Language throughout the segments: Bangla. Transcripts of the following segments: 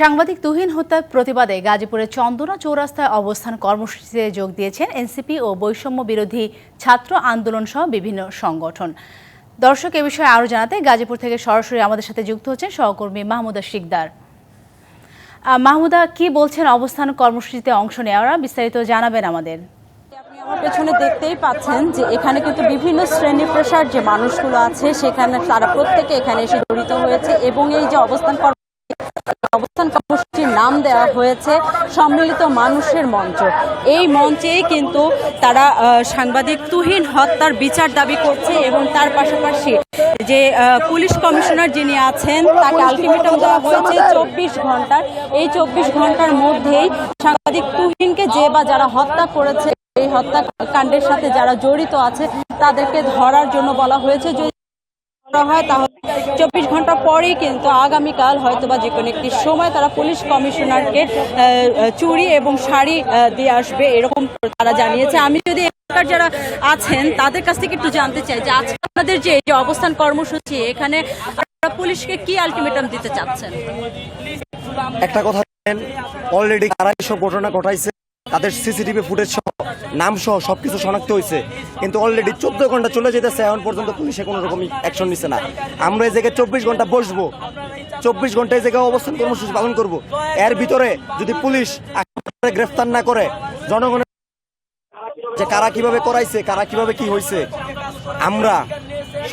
সাংবাদিক তুহিন হত্যার প্রতিবাদে গাজীপুরের চন্দনা চৌরাস্তায় অবস্থান কর্মসূচিতে যোগ দিয়েছেন এনসিপি ও বৈষম্য বিরোধী ছাত্র আন্দোলন সহ বিভিন্ন সংগঠন। দর্শক, এ বিষয়ে আরও জানাতে গাজীপুর থেকে সরাসরি আমাদের সাথে যুক্ত হচ্ছেন সহকর্মী মাহমুদা শিকদার। মাহমুদা, কি বলছেন অবস্থান কর্মসূচিতে অংশ নেওয়ারা? বিস্তারিত জানাবেন আমাদের। আমার পেছনে দেখতেই পাচ্ছেন যে এখানে কিন্তু বিভিন্ন শ্রেণি পেশার যে মানুষগুলো আছে, সেখানে তারা প্রত্যেকে এখানে এসে জড়িত হয়েছে এবং এই যে অবস্থান অবস্থান কর্মসূচির নাম দেওয়া হয়েছে সম্মিলিত মানুষের মঞ্চ। এই মঞ্চেই কিন্তু তারা সাংবাদিক তুহিন হত্যার বিচার দাবি করছে এবং তার পাশাপাশি যে পুলিশ কমিশনার যিনি আছেন, তাকে আলটিমেটাম দেওয়া হয়েছে চব্বিশ ঘণ্টার। এই চব্বিশ ঘণ্টার মধ্যেই সাংবাদিক তুহিনকে যে বা যারা হত্যা করেছে, এই হত্যাকাণ্ডের সাথে যারা জড়িত আছে, তাদেরকে ধরার জন্য বলা হয়েছে। করা হয়, তাহলে চব্বিশ ঘণ্টা পরেই কিন্তু আগামীকাল হয়তো বা যে কোনো একটি সময় তারা পুলিশ কমিশনারকে চুড়ি এবং শাড়ি দিয়ে আসবে এরকম তারা জানিয়েছে। আমি যদি যারা আছেন, তাদের কাছ থেকে একটু জানতে চাই যে আজকে আপনাদের যে যে অবস্থান কর্মসূচি, এখানে পুলিশকে কি আলটিমেটাম দিতে চাচ্ছেন? একটা কথা অলরেডি কারা এসব ঘটনা ঘটাইছে, তাদের সিসিটিভি ফুটেজ সহ। নাম সহ সবকিছু শনাক্ত হয়েছে। কিন্তু অলরেডি চোদ্দ ঘণ্টা চলে যেতেছে এখন পর্যন্ত পুলিশে কোনো রকম অ্যাকশন নিচ্ছে না। আমরা এই জায়গায় চব্বিশ ঘণ্টা বসবো। চব্বিশ ঘণ্টা এই জায়গায় অবস্থান কর্মসূচি পালন করব। এর ভিতরে যদি পুলিশ গ্রেফতার না করে, জনগণের যে কারা কীভাবে করাইছে, কারা কীভাবে কি হয়েছে আমরা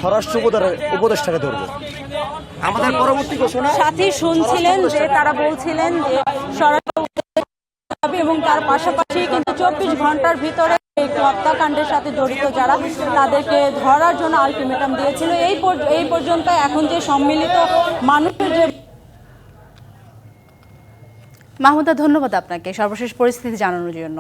স্বরাষ্ট্র উপদেষ্টা- উপদেষ্টাকে ধরবো। আমাদের পরবর্তী ঘোষণা সাথে শুনছিলেন যে তারা বলছিলেন যে হবে এবং তার পাশাপাশি কিন্তু চব্বিশ ঘণ্টার ভিতরে এই হত্যাকাণ্ডের সাথে জড়িত যারা, তাদেরকে ধরার জন্য আলটিমেটাম দিয়েছিল। এই এই পর্যন্ত এখন যে সম্মিলিত মানুষের যে মাহমুদা, ধন্যবাদ আপনাকে সর্বশেষ পরিস্থিতি জানানোর জন্য।